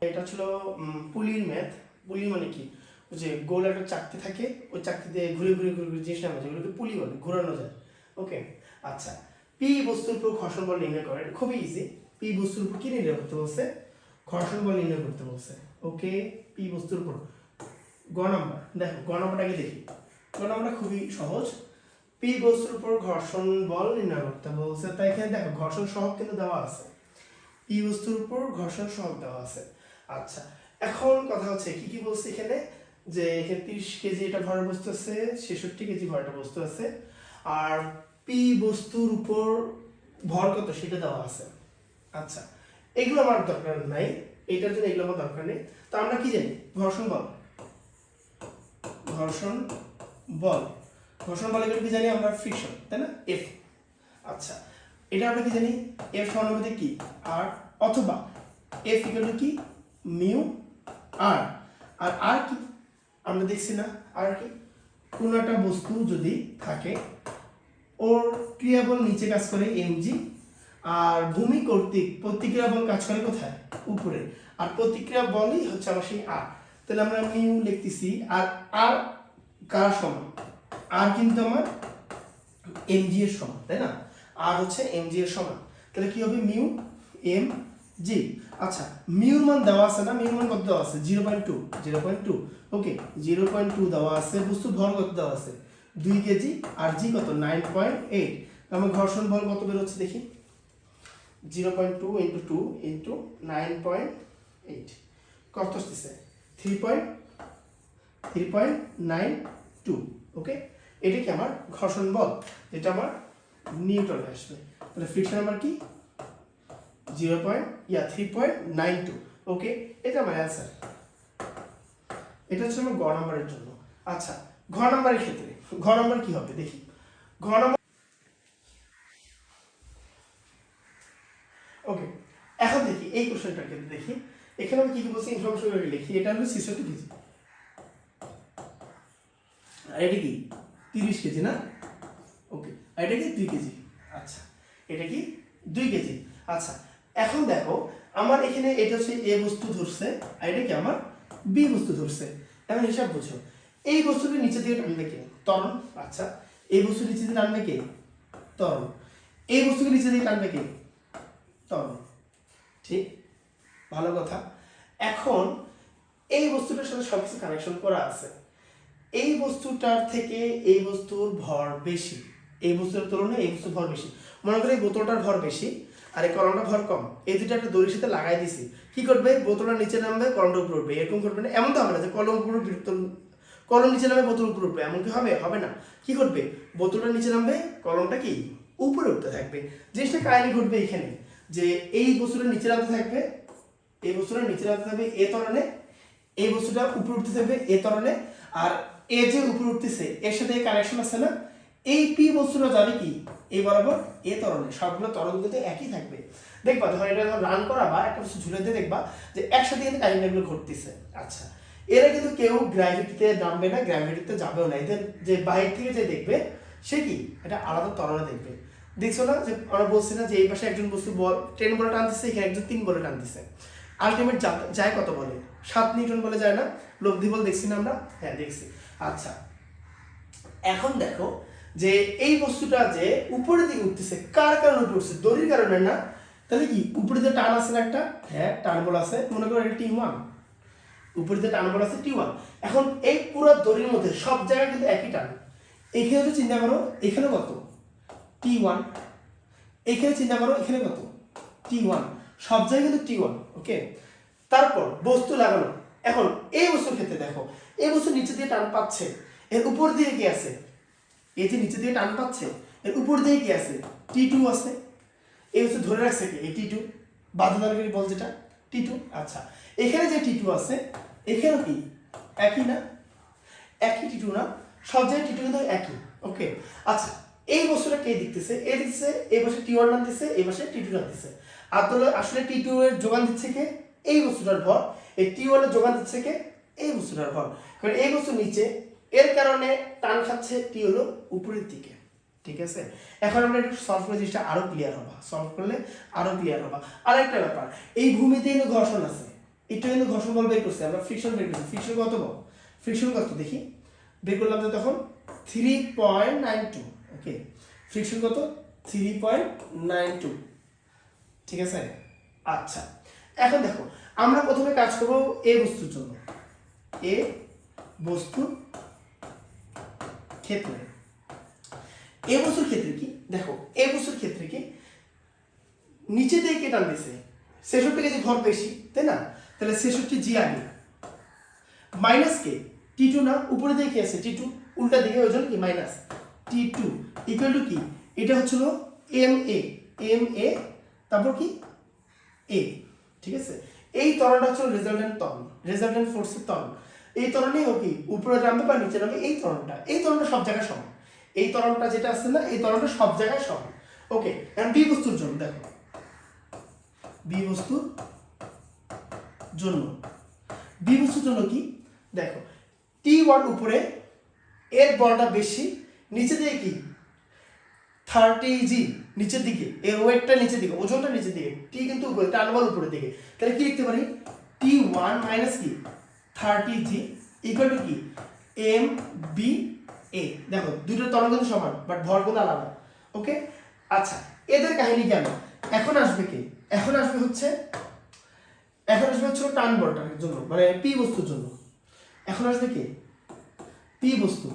এটা ছিল পুলির ম্যাথ পুলি মানে কি? ওই যে গোল একটা চাকতি থাকে, ওই চাকতি দিয়ে ঘুরে ঘুরে ঘুরে ঘুরে জিনিস নামে যেগুলোকে পুলি বলে, ঘোরানো যায়। ওকে? আচ্ছা। পি বস্তুর উপর ঘর্ষণ বল নির্ণয় করে। এটা খুবই ইজি পি বস্তুর উপর কি নির্ণয় করতে বলছে? ঘর্ষণ বল নির্ণয় করতে বলছে। ওকে? পি বস্তুর উপর। গ নাম্বার। দেখো, গ নাম্বারটাকে দেখি। গ নাম্বারটা খুবই সহজ। পি বস্তুর উপর ঘর্ষণ বল নির্ণয় করতে বলছে। তাই এখানে দেখো, ঘর্ষণ সহগ কিন্তু দেওয়া আছে। পি বস্তুর উপর ঘর্ষণ সহগ দেওয়া আছে। আচ্ছা এখন কথা হচ্ছে কি কি বলছে এখানে? যে এখানে তিরিশ কেজি এটা ভরের বস্তু আছে, ছেষট্টি কেজি ভরের বস্তু আছে, আর পি বস্তুর উপর ভর কত সেটা দেওয়া আছে। আচ্ছা এগুলো আমার দরকার নাই, এটার জন্য এগুলো আমার দরকার নেই। তো আমরা কি জানি? ঘর্ষণ বল। ঘর্ষণ বল। ঘর্ষণ বল এগুলো কি জানি আমরা? ফ্রিকশন, তাই না? এফ আচ্ছা এটা আমরা কি জানি? এফ সমানুপাতিক কি? আর অথবা এফ ইকুয়াল টু কি? Mu R. আর আর কি আমরা দেখছি না? আর কি? কোনো একটা বস্তু যদি থাকে, ওর ক্রিয়াবল নিচে কাজ করে এমজি আর ভূমি কর্তৃক প্রতিক্রিয়া বল কাজ করে কোথায়? উপরে। আর প্রতিক্রিয়া বলই হচ্ছে আমার সেই আর তাহলে আমরা মিউ লিখতেছি আর আর কার সমান? আর কিন্তু আমার এমজি এর সমান, তাই না? আর হচ্ছে এমজি এর সমান। তাহলে কি হবে? মিউ এম জি আচ্ছা মিউর মান দেওয়া আছে না? মিউর মান কত দেওয়া আছে? Zero point two, zero point two. Okay, zero point two দেওয়া আছে, বস্তুর ভর কত দেওয়া আছে? দুই কেজি, আর জি কত? Nine point eight. আমার ঘর্ষণ বল কত বেরোচ্ছে দেখি? Zero point two into two into nine point eight কত আসতেছে? Three point three point nine two okay, এটা কি আমার ঘর্ষণ বল? যেটা আমার নিউটন আসবে। তাহলে ফ্রিকশন আমার কি? Zero point yeah three point nine two okay এটা আমার অ্যান্সার এটা হচ্ছে আমার গ নাম্বারের জন্য। আচ্ছা ঘ নাম্বারের ক্ষেত্রে। ঘ নাম্বার কি হবে? দেখি। ঘ নাম্বার ওকে এখন দেখি, এই কোশ্চেনটার ক্ষেত্রে দেখি। এখানে আমি কি কি বলছি? ইনফরমেশন লিখি। এটা হলো ছেষট্টি কেজি আর এটা কি? তিরিশ কেজি, না? ওকে আর এটা কি? দুই কেজি। আচ্ছা এটা কি? দুই কেজি। আচ্ছা এখন দেখো, আমার এখানে এটা হচ্ছে এ বস্তু ধরছে, আর এটা কি আমার বি বস্তু ধরছে। এখন হিসাব বুঝো। এই বস্তুটি নিচে দিয়ে টানবে কে? তরণ আচ্ছা এই বস্তু নিচে দিয়ে টানবে কে? তরণ এই বস্তুকে নিচে দিয়ে টানবে কে? তরণ ঠিক? ভালো কথা। এখন এই বস্তুটার সাথে সব কিছু কানেকশন করা আছে। এই বস্তুটার থেকে এই বস্তুর ভর বেশি। এই বস্তুর তুলনায় এই বস্তুর ভর বেশি। মনে করি বোতলটার ভর বেশি। আর এই কলমটা ভর কম। এই দুটো একটা দড়ির সাথে লাগাই দিছি। কি করবে? বোতলটা নিচে নামবে, কলমটা উপরে উঠবে। এরকম করবে না। এমন তো হবে না যে কলম উপরে বিরক্ত কলম নিচে নামবে, বোতল উপরে উঠবে। এমন কি হবে? হবে না। কি করবে? বোতলটা নিচে নামবে, কলমটা কি? উপরে উঠতে থাকবে। জিনিসটা কাহিনী ঘটবে এখানে, যে এই বস্তুটা নিচে নামতে থাকবে, এই বস্তুটা নিচে নামতে থাকবে এ তরণে এই বস্তুটা উপরে উঠতে থাকবে এ তরণে আর এ যে উপরে উঠতেছে, এর সাথে কানেকশন আছে না? এই পি বস্তুটা যাবে কি? এই বরাবর এ তরণে সবগুলো তরণ কিন্তু একই থাকবে। দেখবা যখন এটা যখন রান করা বা একটা বস্তু ঝুলে দিয়ে দেখবা যে একসাথে কিন্তু কাহিনীগুলো ঘটতেছে। আচ্ছা এরা কিন্তু কেউ গ্র্যাভিটিতে নামবে না গ্র্যাভিটিতে যাবেও না। এদের যে বাইরে থেকে যে দেখবে, সে কি? এটা আলাদা তরণে দেখবে। দেখছ না? যে আমরা বলছি না যে এই পাশে একজন বস্তু বল, টেন বলে টানতেছে, এখানে একজন তিন বলে টানতেছে। আলটিমেট যায় কত বলে? সাত নিউটন বলে যায় না? লব্ধি বল দেখছি না আমরা? হ্যাঁ দেখছি। আচ্ছা এখন দেখো যে এই বস্তুটা যে উপরের দিকে উঠতেছে, কার কারণে উঠছে দড়ির কারণে না? তাহলে কি? উপরে যে টান আছে না একটা? হ্যাঁ টান বল আছে। মনে করো এটা টি ওয়ান উপরে যে টান বল আছে টি ওয়ান এখন এই পুরো দড়ির মধ্যে সব জায়গায় কিন্তু একই টান। এখানে তো চিন্তা করো, এখানে কত? টি ওয়ান এখানে চিন্তা করো, এখানে কত? টি ওয়ান সব জায়গায় কিন্তু টি ওয়ান ওকে তারপর বস্তু লাগানো। এখন এই বস্তুর ক্ষেত্রে দেখো, এই বস্তু নিচে দিয়ে টান পাচ্ছে। এর উপর দিয়ে কি আছে? এই যে নিচে দিয়ে টান পাচ্ছে, এর উপর দিয়ে কি আছে? টি টু আছে। এই বস্তু ধরে রাখছে কি? এই টি টু বাধ্যতামূলক বল যেটা। টি টু আচ্ছা। এখানে যে টি টু আছে, এখানেও কি? একই না? একই টি টু না? সব জায়গায় টি টু কিন্তু একই। ওকে আচ্ছা এই বস্তুটা কে দিতেছে? এ দিচ্ছে এই পাশে টি ওয়ান দিচ্ছে এই পাশে টি টু দিচ্ছে আসলে আসলে টি টু এর যোগান দিচ্ছে কে? এই বস্তুটার ভর। এই টি ওয়ানের যোগান দিচ্ছে কে? এই বস্তুটার ভর। কারণ এই বস্তু নিচে, এর কারণে টান টি হলো উপরের দিকে, ঠিক আছে? এখন আমরা একটু সলভ করে জিনিসটা আরও ক্লিয়ার হবা। সলভ করলে আরও ক্লিয়ার হবা। আরেকটা ব্যাপার, এই ভূমিতে কিন্তু ঘর্ষণ আছে। এটা কিন্তু ঘর্ষণ বল বের করছে, আমরা ফ্রিকশন বের করছি। ফ্রিকশন কত বল? ফ্রিকশন কত? দেখি। বের করলাম যে তখন three point nine two okay friction কত? থ্রি পয়েন্ট নাইন টু ঠিক আছে? আচ্ছা এখন দেখো, আমরা প্রথমে কাজ করব এ বস্তুর জন্য। এ বস্তু ক্ষেত্রে। এ বস্তুর ক্ষেত্রে কি? দেখো, এ বস্তুর ক্ষেত্রে কি? নিচে দিয়ে কে টান দিছে ছেষট্টি কেজি ভর বেশি, তাই না? তাহলে ছেষট্টি জি আগে। মাইনাস কে? টি টু না? উপরে দিয়ে কি আছে? T two. উল্টা দিকে, ওই জন্য কি? Minus. T two. Equal to কি? এটা হচ্ছিল এম এ। এম এ, তারপর কি? এ। ঠিক আছে? এই তরণটা হচ্ছে রেজাল্টেন্ট ত্বরণ রেজাল্টেন্ট ফোর্সের ত্বরণ এই ত্বরণেই ও কি? উপরে নামবে বা নিচে নামবে এই তরণটা। এই ত্বরণটা সব জায়গায় সমান। এই তরণটা যেটা আছে না, এই তরণটা সব জায়গায় সমান। ওকে এখন বি বস্তুর জন্য, দেখো। বি বস্তুর জন্য। বি বস্তুর জন্য কি? দেখো টি ওয়ান উপরে এর বলটা বেশি, নিচে দিয়ে কি? থার্টি জি নিচের দিকে। এর ওয়েটটা নিচের দিকে, ওজনটা নিচের দিকে। টি কিন্তু উপরে টান বল উপরের দিকে। তাহলে কি লিখতে পারি? টি ওয়ান মাইনাস কি? থার্টি জি ইকুয়াল টু কি? এম বি এ দেখো, দুটো তরঙ্গ কিন্তু সমান বাট ভর কিন্তু আলাদা। ওকে আচ্ছা এদের কাহিনী কেন? এখন আসবে কি? এখন আসবে হচ্ছে, এখন আসবে হচ্ছে টান বলটার জন্য মানে পি বস্তুর জন্য। এখন আসবে কি? পি বস্তু।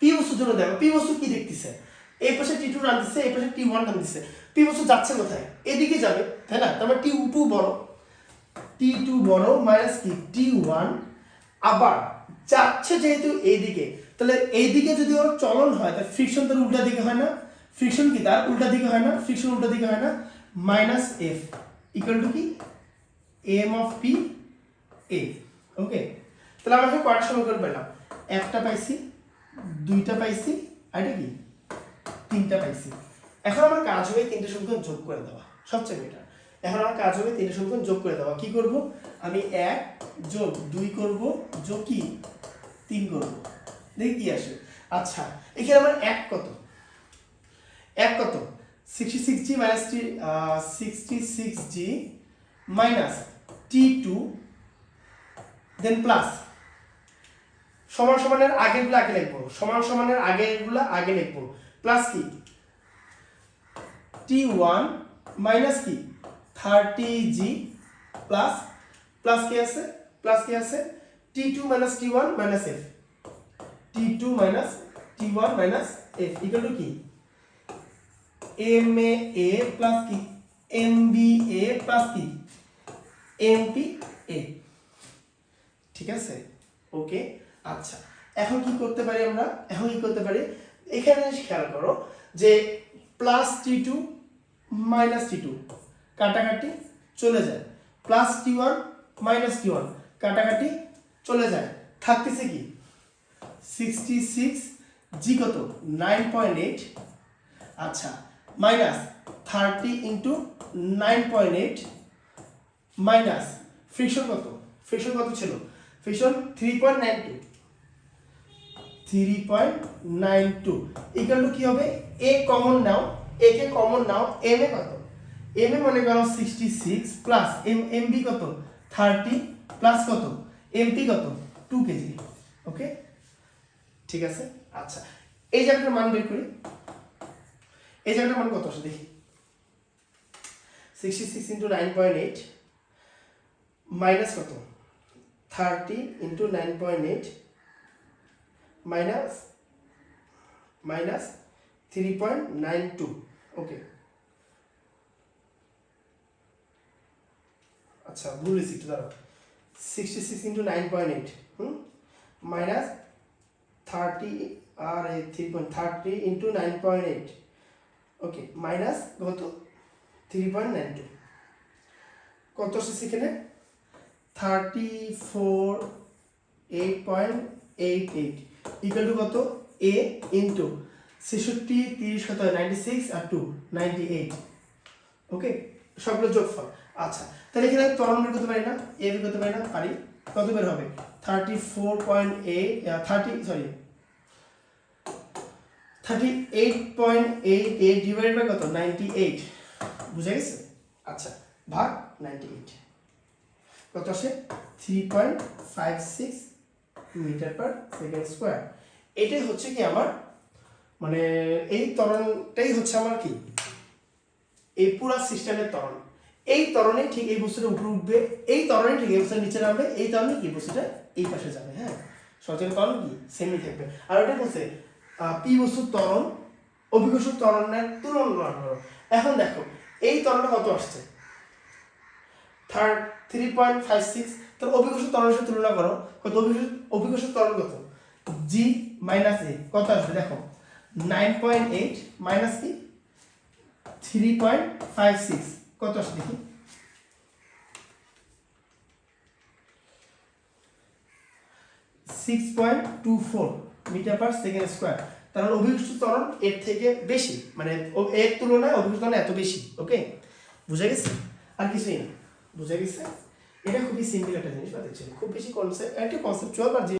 পি বস্তুর জন্য দেখো পি বস্তু কি দেখতেছে? এই পাশে টি টু টানতেছে এই পাশে টি ওয়ান টানতেছে পি বস্তু যাচ্ছে কোথায়? এদিকে যাবে, তাই না? তারপর টি টু বড় টি টু বড় মাইনাস কি? টি ওয়ান আবার যাচ্ছে যেহেতু এইদিকে, তাহলে এইদিকে যদি ওর চলন হয়, তাহলে ফ্রিকশন তার উল্টা দিকে হয় না। ফ্রিকশন কি? তার উল্টা দিকে হয় না। ফ্রিকশন উল্টা দিকে হয় না। মাইনাস এফ ইকুয়াল টু কি? M of P A okay তাহলে আমরা এখানে কয়টা সমীকরণ পেলাম। একটা পাইছি, দুইটা পাইছি, আর এটা কি? তিনটা পাইছি। এখন আমার কাজ হবে তিনটে সমীকরণ যোগ করে দেওয়া। সবচেয়ে বেটার এখন আমার কাজ হবে তিনটে সমীকরণ যোগ করে দেওয়া। কি করব? আমি এক যোগ দুই করব, যোগ কি? তিন করব। দেখি কি আসে। আচ্ছা এখানে আমার এক কত? এক কত? Sixty six G minus T sixty six G minus T two then plus সমান সমানের আগেরগুলো আগে লিখব। সমান সমানের আগেরগুলো আগে লিখব। প্লাস কি? টি ওয়ান মাইনাস কি? থার্টি জি প্লাস প্লাস কি আছে? প্লাস কি আছে? T two minus T one minus F T two minus T one minus F equal to কি? এম এ এ প্লাস কি? এম বি এ প্লাস কি? M P A ঠিক আছে? ওকে আচ্ছা। এখন কি করতে পারি আমরা? এখন কি করতে পারি? এখানে খেয়াল করো যে plus T two minus T two কাটাকাটি চলে যায়। Plus T one minus T one কাটাকাটি চলে যায়। থাকতেছে কি? সিক্সটি সিক্স জি কত? নাইন পয়েন্ট এইট আচ্ছা minus thirty into nine point eight minus friction কত? ফ্রিকশন কত ছিল? Friction three point nine two three point nine two equal to কি হবে? A common now A K common now M A কত? M A মনে করো sixty six plus M M B কত? Thirty plus কত? M P কত two KG okay ঠিক আছে? আচ্ছা এই জায়গাটার মান বের করি। এই জায়গাটার মান কত আসে দেখি। Sixty six into nine point eight minus কত? Thirty into nine point eight minus minus three point nine two okay আচ্ছা ভুল হয়েছি একটু sixty six into nine point eight hmm? Minus thirty আর three point thirty into nine point eight okay minus কত? Three point nine two কত আসছে সেখানে? Thirty four eight point eight eight equal to কত? এ into ছেষট্টি, তিরিশ কত? Ninety six আর two ninety eight okay সবগুলো যোগফল। আচ্ছা তাহলে এখানে ত্বরণ বের করতে পারি না এ বের করতে পারি না, পারি। কত বের হবে? Thirty four point eight thirty sorry thirty eight point eight eight divide by কত? নাইনটি এইট বুঝে গেছে? আচ্ছা ভাগ নাইনটি এইট কত আসে? Three point five six metre per second square. এটাই হচ্ছে কি আমার মানে এই ত্বরণটাই হচ্ছে আমার কি? এই পুরা সিস্টেমের ত্বরণ। এই ত্বরণে ঠিক এই বস্তুটা উপরে উঠবে, এই ত্বরণে ঠিক এই বস্তুটা নিচে নামবে, এই ত্বরণে কি বস্তুটা এই পাশে যাবে হ্যাঁ? সচেতন ত্বরণ কি? সেমি থাকবে। আর ওটা বলছে পি বস্তুর ত্বরণ, অভিকর্ষ ত্বরণের তুলনা করো। এখন দেখো, এই ত্বরণটা কত আসছে? Third three point five six তাহলে অভিকর্ষ ত্বরণের সাথে তুলনা করো, কত অভিকর্ষ অভিকর্ষ ত্বরণ কত? জি মাইনাস এ কত আসবে? দেখো নাইন পয়েন্ট এইট মাইনাস কি থ্রি পয়েন্ট ফাইভ সিক্স কত আসে দেখি? Six point two four metre per second square. তার মানে অভিকৃষ্ট ত্বরণ এর থেকে বেশি মানে এর তুলনায় অভিকৃষ্ট ত্বরণ এত বেশি ওকে বুঝা গেছে? আর কিছুই না। বুঝা গেছে? এটা খুবই সিম্পল একটা জিনিস বাদ খুব বেশি কনসেপ্ট একটা কনসেপ্টুয়াল বা